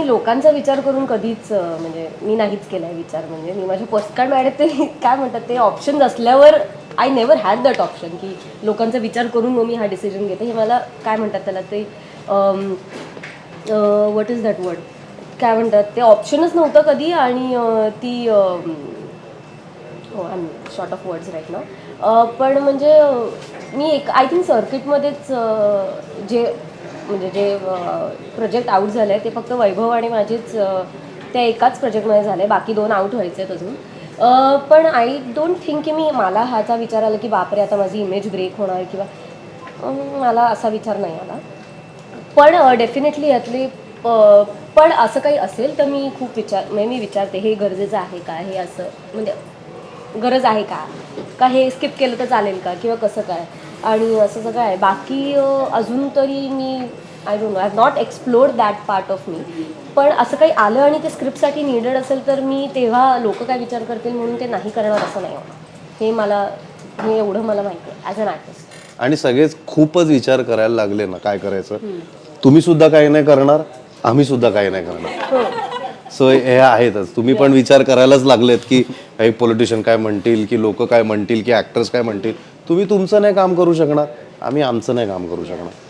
मी लोकांचा विचार करून कधीच म्हणजे मी नाहीच केलाय विचार. म्हणजे मी माझ्या पोस्टकार्ड मॅडम ते काय म्हणतात ते ऑप्शन असल्यावर I never had that option की लोकांचा विचार करून मग मी हा डिसिजन घेते. हे मला काय म्हणतात त्याला ते वॉट इज दॅट वर्ड काय म्हणतात ते ऑप्शनच नव्हतं कधी आणि ती I am short of words right ना पण म्हणजे मी एक आय थिंक सर्किटमध्येच जे म्हणजे जे प्रोजेक्ट आउट झाले ते फक्त वैभव आणि माझेच त्या एकाच प्रोजेक्टमध्ये झाले बाकी दोन आउट व्हायचे आहेत अजून पण आय डोंट थिंक की मी मला ह्याचा विचार आला की बापरे आता माझी इमेज ब्रेक होणार किंवा मला असा विचार नाही आला. पण डेफिनेटली यातले पण असं काही असेल तर मी खूप विचार म्हणजे मी विचारते हे गरजेचं आहे का? हे असं म्हणजे गरज आहे का? का हे स्किप केलं तर चालेल का? किंवा कसं काय? आणि असं सगळं आहे. बाकी अजून तरी मी I don't know I not explore that part of me पण असं काही आलं आणि ते स्क्रिप्टसाठी निडेड असेल तर मी तेव्हा लोक काय विचार करतील म्हणून ते नाही करणार असं नाही होणार. हे मला हे एवढं मला माहिती आहे ॲज अन आर्टिस्ट आणि सगळेच खूपच विचार करायला लागले ना काय करायचं? तुम्ही सुद्धा काही नाही करणार आम्ही सुद्धा काही नाही करणार. हो. सो हे आहेतच. तुम्ही पण विचार करायलाच लागलेत की काही पॉलिटिशियन काय म्हणतील की लोक काय म्हणतील की ऍक्टर्स काय म्हणतील. तुम्ही तुमचं नाही काम करू शकणार आम्ही आमचं नाही काम करू शकणार.